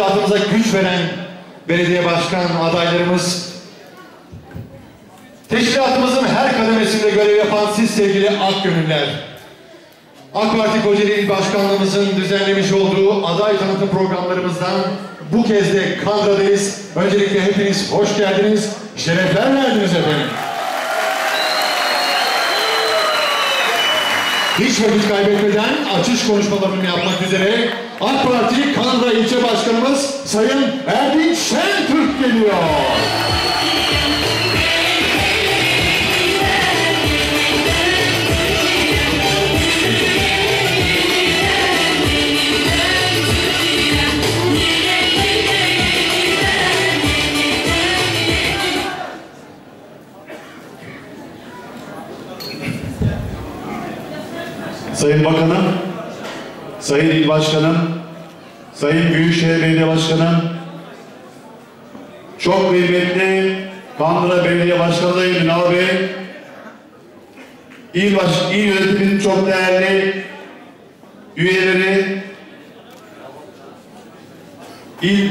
Hayatımıza güç veren belediye başkan adaylarımız, teşkilatımızın her kademesinde görev yapan siz sevgili Akgönüller, AK Parti Kocaeli Başkanlığımızın düzenlemiş olduğu aday tanıtım programlarımızdan bu kez de Kandıra'dayız. Öncelikle hepiniz hoş geldiniz, şerefler verdiniz efendim. Hiç vakit kaybetmeden açış konuşmalarını yapmak üzere AK Parti Kanada İlçe Sayın Erdinç Şentürk geliyor. Sayın Bakanım, Sayın İl Başkanım, Sayın Büyükşehir Belediye Başkanım, çok kıymetli Kandıra Belediye Başkanı Ünal Bey, İl, baş, il yönetiminin çok değerli üyeleri, İl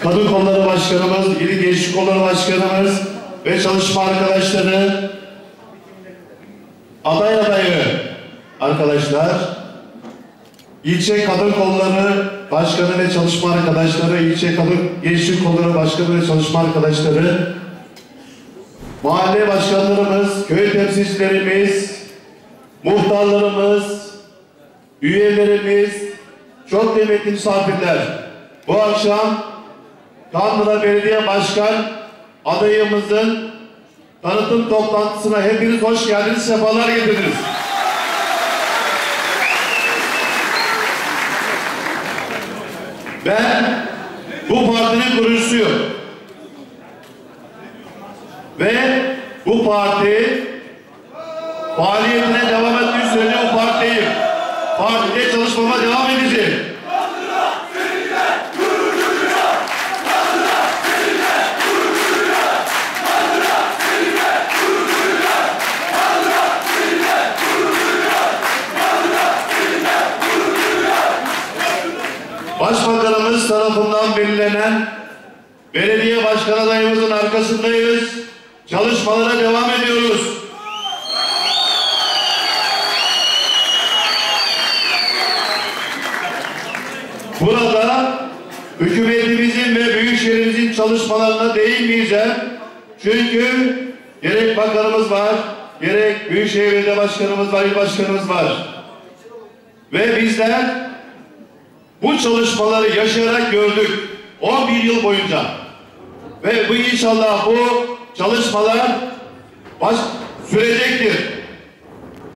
Kadın Kolları Başkanımız, İl Gençlik Kolları Başkanımız ve çalışma arkadaşları, aday adayı arkadaşlar, ilçe kadın kolları başkanı ve çalışma arkadaşları, ilçe kadın gençlik kolları başkanı ve çalışma arkadaşları, mahalle başkanlarımız, köy temsilcilerimiz, muhtarlarımız, üyelerimiz, çok kıymetli misafirler. Bu akşam Kandıra Belediye Başkan adayımızın tanıtım toplantısına hepiniz hoş geldiniz, sefalar getirdiniz. Ben bu partinin kurucusuyum. Ve bu parti faaliyetine devam ettiği sürece bu partideyim. Başbakanımız tarafından belirlenen belediye başkan adayımızın arkasındayız. Çalışmalara devam ediyoruz. Burada hükümetimizin ve büyükşehirimizin çalışmalarına değinmeyeceğim. Çünkü gerek bakanımız var, gerek Büyükşehir Belediye Başkanımız var, il başkanımız var. Ve bizler bu çalışmaları yaşayarak gördük 11 yıl boyunca. Ve bu inşallah bu çalışmalar baş sürecektir.